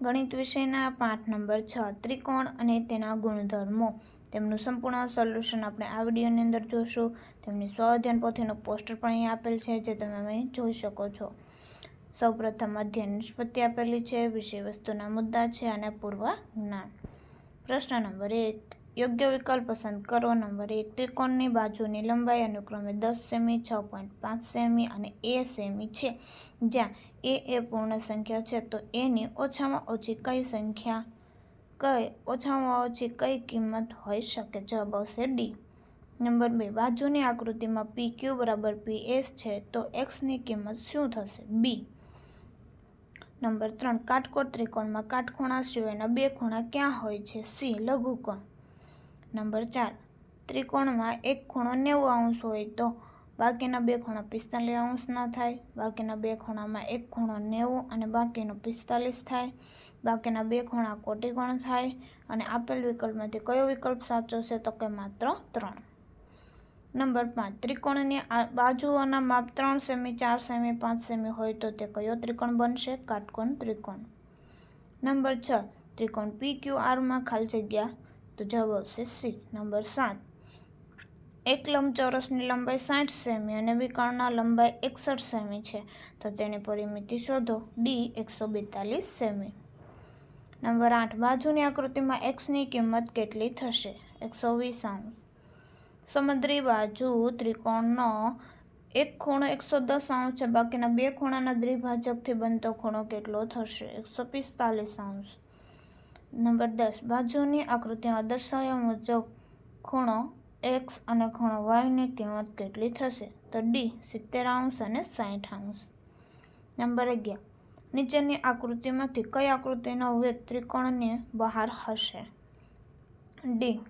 ગણિત વિષયના પાઠ નંબર છ, ત્રિકોણ અને તેના ગુણધર્મો. તેમનું સંપૂર્ણ સોલ્યુશન આપણે આ વિડીયોની અંદર જોશું. તેમની સ્વાધ્યાન પોથીનું પોસ્ટર પણ અહીં આપેલ છે, જે તમે અહીં જોઈ શકો છો. સૌપ્રથમ અધ્યયન નિષ્પત્તિ આપેલી છે વિષય વસ્તુના મુદ્દા છે અને પૂર્વ જ્ઞાન પ્રશ્ન નંબર એક યોગ્ય વિકલ્પ પસંદ કરો. નંબર એક, ત્રિકોણની બાજુની લંબાઈ અનુક્રમે દસ સેમી, છ પોઈન્ટ પાંચ સેમી અને એ સેમી છે. જ્યાં એ એ પૂર્ણ સંખ્યા છે, તો એની ઓછામાં ઓછી કઈ સંખ્યા, કઈ ઓછામાં ઓછી કઈ કિંમત હોઈ શકે? જવાબ આવશે ડી. નંબર બે, બાજુની આકૃતિમાં પી ક્યુ બરાબર પી એસ છે, તો એક્સની કિંમત શું થશે? બી. નંબર ત્રણ કાટકોટ ત્રિકોણમાં કાટખૂણા સિવાયના બે ખૂણા ક્યાં હોય છે? સી, લઘુકોણ. નંબર ચાર. ત્રિકોણમાં એક ખૂણો નેવું અંશ હોય તો બાકીના બે ખૂણા પિસ્તાલીસ અંશના થાય. બાકીના બે ખૂણામાં એક ખૂણો નેવું અને બાકીનો પિસ્તાલીસ થાય. બાકીના બે ખૂણા કોટીકોણ થાય અને આપેલ વિકલ્પમાંથી કયો વિકલ્પ સાચો છે તો કે માત્ર ત્રણ. નંબર પાંચ. ત્રિકોણની બાજુઓના માપ ત્રણ સેમી, ચાર સેમી, પાંચ સેમી હોય તો તે કયો ત્રિકોણ બનશે? કાટકોણ ત્રિકોણ. નંબર છ. ત્રિકોણ પી ક્યુ આરમાં ખાલી જગ્યા તો જવાબ આવશે સી નંબર સાત. એક લંબચોરસની લંબાઈ સાઠ સેમી અને વિકર્ણના લંબાઈ એકસઠ સેમી છે. તો તેની પરિમિતિ શોધો. ડી એકસો બેતાલીસ સેમી. નંબર આઠ, બાજુની આકૃતિમાં એક્સની કિંમત કેટલી થશે? એકસો વીસ અંશ સમુદ્રી બાજુ ત્રિકોણનો એક ખૂણો એકસો દસ અંશ છે. બાકીના બે ખૂણાના દ્વિભાજકથી બનતો ખૂણો કેટલો થશે? એકસો પિસ્તાલીસ અંશ નંબર દસ. બાજુની આકૃતિમાં દર્શાવ્યા મુજબ ખૂણો એક્સ અને ખૂણો વાયની કિંમત કેટલી થશે? તો ડી સિત્તેર અંશ અને સાઠ અંશ. નંબર અગિયાર. નીચેની આકૃતિમાંથી કઈ આકૃતિનો વેગ ત્રિકોણની બહાર હશે? ડી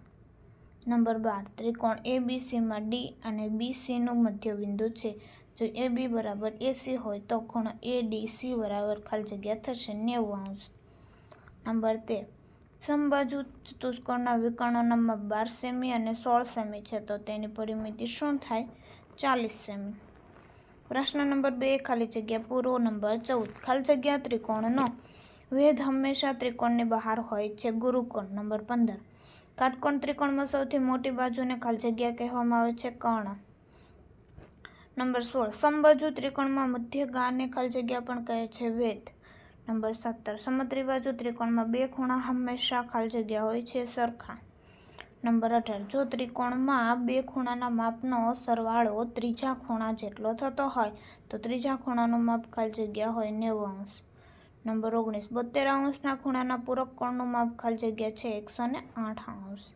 નંબર બાર. ત્રિકોણ એ બી સીમાં ડી અને બી સીનું મધ્યબિંદુ છે. જો એ બી બરાબર એસી હોય તો ખૂણો એ ડી સી બરાબર ખાલી જગ્યા થશે નેવું અંશ. નંબર તેર સમબાજુ ચતુષ્કોણના વિકર્ણો માપ બાર સેમી અને સોળ સેમી છે, તો તેની પરિમિતિ શું થાય? ચાલીસ સેમી. પ્રશ્ન નંબર બે, ખાલી જગ્યા પૂરો નંબર ચૌદ. ખાલી જગ્યા ત્રિકોણનો વેધ હંમેશા ત્રિકોણની બહાર હોય છે, ગુરુકોણ નંબર પંદર. કાટકોણ ત્રિકોણમાં સૌથી મોટી બાજુને ખાલી જગ્યા કહેવામાં આવે છે, કર્ણ. નંબર સોળ સમબાજુ ત્રિકોણમાં મધ્ય ગાને ખાલી જગ્યા પણ કહે છે વેદ નંબર સત્તર. સમત્રી બાજુ ત્રિકોણમાં બે ખૂણા હંમેશા ખાલી જગ્યા હોય છે, સરખા. નંબર અઢાર. જો ત્રિકોણમાં બે ખૂણાના માપનો સરવાળો ત્રીજા ખૂણા જેટલો થતો હોય, તો ત્રીજા ખૂણાનું માપ ખાલી જગ્યા હોય નેવું અંશ. નંબર ઓગણીસ. બોતેર અંશના ખૂણાના પૂરક કોણનું માપ ખાલી જગ્યા છે એકસો ને આઠ અંશ.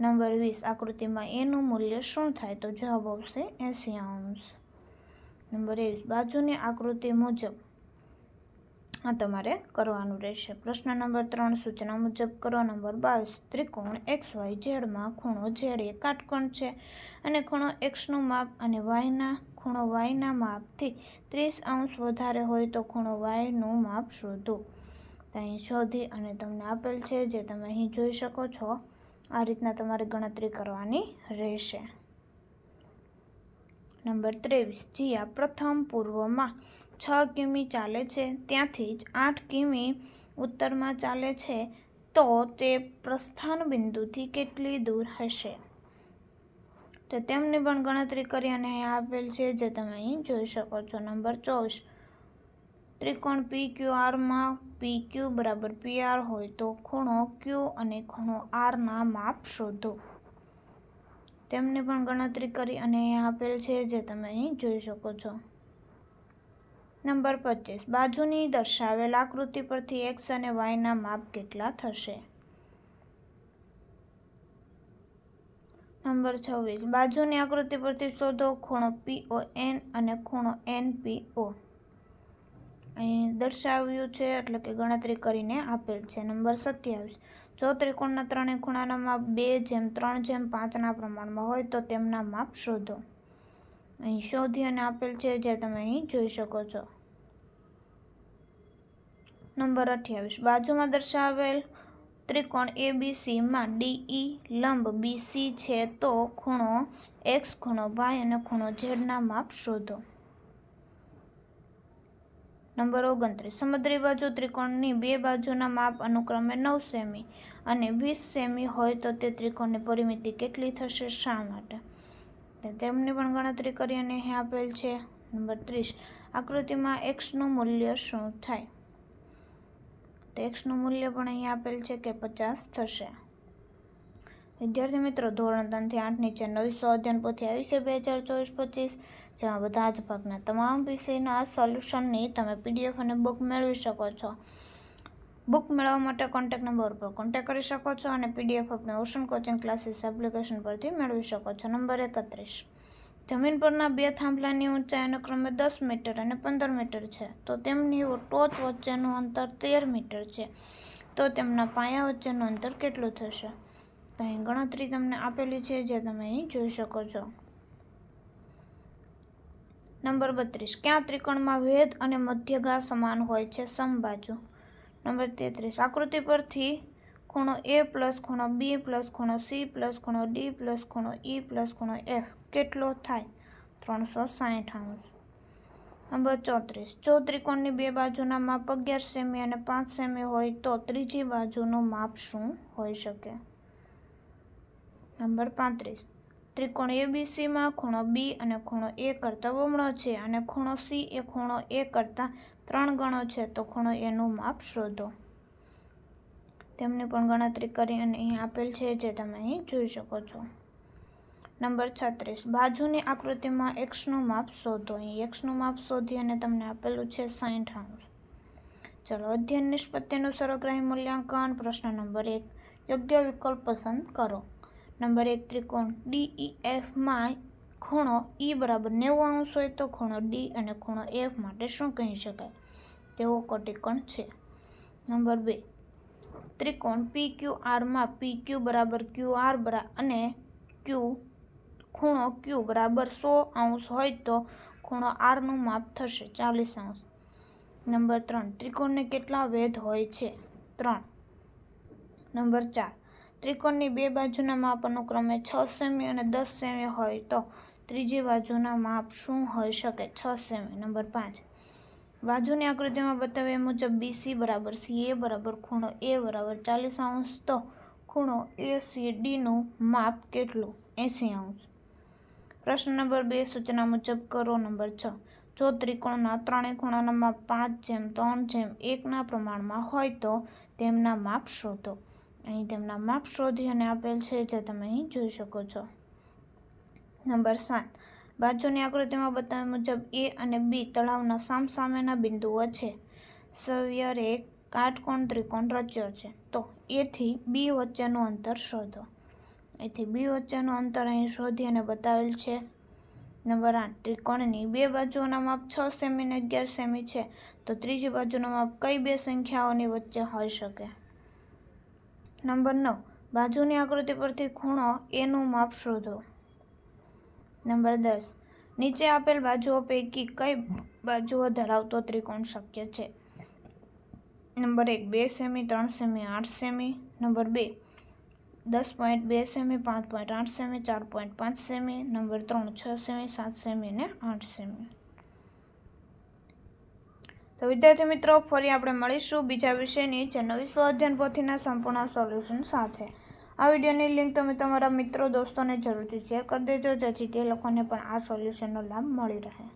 નંબર વીસ. આકૃતિમાં એનું મૂલ્ય શું થાય તો જવાબ આવશે એંસી અંશ. નંબર એકવીસ. બાજુની આકૃતિ મુજબ આ તમારે કરવાનું રહેશે. પ્રશ્ન નંબર ત્રણ, સૂચના મુજબ કરો. નંબર બાવીસ, ત્રિકોણ એક્સ, વાય ઝેડમાં ખૂણો ઝેડ એ કાટકોણ છે અને ખૂણો એક્સનું માપ અને વાયના ખૂણો વાયના માપથી ત્રીસ અંશ વધારે હોય તો ખૂણો વાયનું માપ શોધો. અહીં શોધી અને તમને આપેલ છે, જે તમે અહીં જોઈ શકો છો, આ રીતના તમારે ગણતરી કરવાની રહેશે. નંબર ત્રેવીસ. જીયા પ્રથમ પૂર્વમાં છ કિમી ચાલે છે. ત્યાંથી જ આઠ કિમી ઉત્તરમાં ચાલે છે. તો તે પ્રસ્થાન બિંદુથી કેટલી દૂર હશે? તો તેમની પણ ગણતરી કરી અને આપેલ છે, જે તમે અહીં જોઈ શકો છો. નંબર ચોવીસ. ત્રિકોણ પી ક્યુ આરમાં પી ક્યુ બરાબર પી આર હોય તો ખૂણો ક્યુ અને ખૂણો આરના માપ શોધો. તેમની પણ ગણતરી કરી અને આપેલ છે જે તમે અહીં જોઈ શકો છો. નંબર પચીસ. બાજુની દર્શાવેલ આકૃતિ પરથી એક્સ અને વાયના માપ કેટલા થશે? નંબર છવ્વીસ. બાજુની આકૃતિ પરથી શોધો, ખૂણો પી ઓ એન અને ખૂણો એન પી ઓ. અહીં દર્શાવ્યું છે એટલે કે ગણતરી કરીને આપેલ છે. નંબર સત્યાવીસ. જો ત્રિકોણના ત્રણેય ખૂણાના માપ બે જેમ ત્રણ જેમ પાંચના પ્રમાણમાં હોય તો તેમના માપ શોધો. અહીં શોધી અને આપેલ છે જે તમે અહીં જોઈ શકો છો. નંબર અઠ્યાવીસ. બાજુમાં દર્શાવેલ ત્રિકોણ એ બી સીમાં ડીઈ લંબ બીસી છે તો ખૂણો એક્સ ખૂણો વાય અને ખૂણો ઝેડના માપ શોધો. નંબર ઓગણત્રીસ. સમુદ્રી બાજુ ત્રિકોણની બે બાજુના માપ અનુક્રમે નવ સેમી અને વીસ સેમી હોય તો તે ત્રિકોણની પરિમિતિ કેટલી થશે શા માટે? તેમની પણ ગણતરી કરી અને અહીં આપેલ છે નંબર ત્રીસ. આકૃતિમાં એક્સનું મૂલ્ય શું થાય? તો એક્સનું મૂલ્ય પણ અહીં આપેલ છે કે પચાસ થશે. વિદ્યાર્થી મિત્રો, ધોરણ ત્રણથી આઠ નીચે નવી સો અધ્યયન પોથી આવી છે. બે હજાર ચોવીસ પચીસ જેમાં બધા જ ભાગના તમામ વિષયના સોલ્યુશનની તમે પીડીએફ અને બુક મેળવી શકો છો. બુક મેળવવા માટે કોન્ટેક્ટ નંબર પર કોન્ટેક્ટ કરી શકો છો અને પીડીએફ આપણે ઓશન કોચિંગ ક્લાસીસ એપ્લિકેશન પરથી મેળવી શકો છો. નંબર એકત્રીસ. જમીન પરના બે થાંભલાની ઊંચાઈ અનુક્રમે દસ મીટર અને પંદર મીટર છે. તો તેમની ટોચ વચ્ચેનું અંતર તેર મીટર છે. તો તેમના પાયા વચ્ચેનું અંતર કેટલું થશે? તો અહીં ગણતરી તમને આપેલી છે જે તમે અહીં જોઈ શકો છો. નંબર બત્રીસ. ક્યાં ત્રિકોણમાં વેદ અને મધ્યગા સમાન હોય છે? સમબાજુ. નંબર તેત્રીસ. આકૃતિ પરથી ખૂણો એ પ્લસ ખૂણો બી પ્લસ ખૂણો સી પ્લસ ખૂણો ડી પ્લસ ખૂણો ઈ પ્લસ ખૂણો એફ કેટલો થાય? ત્રણસો સાહીઠ અંશ નંબર ચોત્રીસ. જો ત્રિકોણની બે બાજુના માપ અગિયાર સેમી અને પાંચ સેમી હોય તો ત્રીજી બાજુનું માપ શું હોઈ શકે? નંબર પાંત્રીસ. ત્રિકોણ એબીસીમાં ખૂણો બી અને ખૂણો એ કરતાં બમણો છે અને ખૂણો સી એ ખૂણો એ કરતાં ત્રણ ગણો છે. તો ખૂણો એનું માપ શોધો. તેમની પણ ગણતરી કરી અને અહીં આપેલ છે જે તમે અહીં જોઈ શકો છો. નંબર છત્રીસ. બાજુની આકૃતિમાં એક્સનું માપ શોધો. અહીં એક્સનું માપ શોધી અને તમને આપેલું છે સાઠ અંશ. ચલો, અધ્યયન નિષ્પત્તિનું સર્વગ્રાહી મૂલ્યાંકન. પ્રશ્ન નંબર એક. યોગ્ય વિકલ્પ પસંદ કરો. નંબર એક ત્રિકોણ ડી એફમાં ખૂણો ઈ બરાબર નેવું અંશ હોય તો ખૂણો ડી અને ખૂણો એફ માટે શું કહી શકાય? તેવો કોટિકોણ છે. નંબર બે, ત્રિકોણ પી ક્યુ આરમાં પી ક્યુ બરાબર ક્યુ આર બરા, અને ક્યુ ખૂણો ક્યુ બરાબર સો અંશ હોય તો ખૂણો આરનું માપ થશે ચાલીસ અંશ. નંબર ત્રણ, ત્રિકોણને કેટલા વેધ હોય છે? ત્રણ. નંબર ચાર ત્રિકોણની બે બાજુના માપનો ક્રમે છ સેમી અને દસ સેમી હોય તો ત્રીજી બાજુના માપ શું હોઈ શકે? છ સેમી. નંબર પાંચ. બાજુની આકૃતિમાં બતાવ્યા મુજબ બીસી બરાબર સી એ બરાબર ખૂણો એ બરાબર ચાલીસ અંશ. તો ખૂણો એ સી ડીનું માપ કેટલું? એંસી અંશ. પ્રશ્ન નંબર બે, સૂચના મુજબ કરો નંબર છ. જો ત્રિકોણના ત્રણેય ખૂણાના માપ પાંચ જેમ, ત્રણ જેમ એકના પ્રમાણમાં હોય તો તેમના માપ શોધો. અહીં તેમના માપ શોધી અને આપેલ છે, જે તમે અહીં જોઈ શકો છો. નંબર સાત. બાજુની આકૃતિમાં બતાવ્યા મુજબ એ અને બી તળાવના સામસામેના બિંદુઓ છે. સવ્યરે કાટકોણ ત્રિકોણ રચ્યો છે. તો એથી બી વચ્ચેનું અંતર શોધો. એથી બી વચ્ચેનું અંતર અહીં શોધી અને બતાવેલ છે. નંબર આઠ. ત્રિકોણની બે બાજુઓના માપ છ સેમી અને અગિયાર સેમી છે. તો ત્રીજી બાજુનો માપ કઈ બે સંખ્યાઓની વચ્ચે હોઈ શકે? નંબર નવ. બાજુની આકૃતિ પરથી ખૂણો એનું માપ શોધો. નંબર દસ. નીચે આપેલ બાજુઓ પૈકી કઈ બાજુઓ ધરાવતો ત્રિકોણ શક્ય છે? નંબર એક, બે સેમી, ત્રણ સેમી, આઠ સેમી. નંબર બે, દસ પોઈન્ટ બે સેમી, પાંચ પોઈન્ટ આઠ સેમી, ચાર પોઈન્ટ પાંચ સેમી. નંબર ત્રણ, છ સેમી, સાત સેમી અને આઠ સેમી. તો વિદ્યાર્થી મિત્રો, ફરી આપણે મળીશું બીજા વિષયની જે વિશ્વ અધ્યયન પોથીના સંપૂર્ણ સોલ્યુશન સાથે. આ વિડીયોની લિંક તમે તમારા મિત્રો, દોસ્તોને જરૂરથી શેર કરી દેજો, જેથી તે લોકોને પણ આ સોલ્યુશનનો લાભ મળી રહે.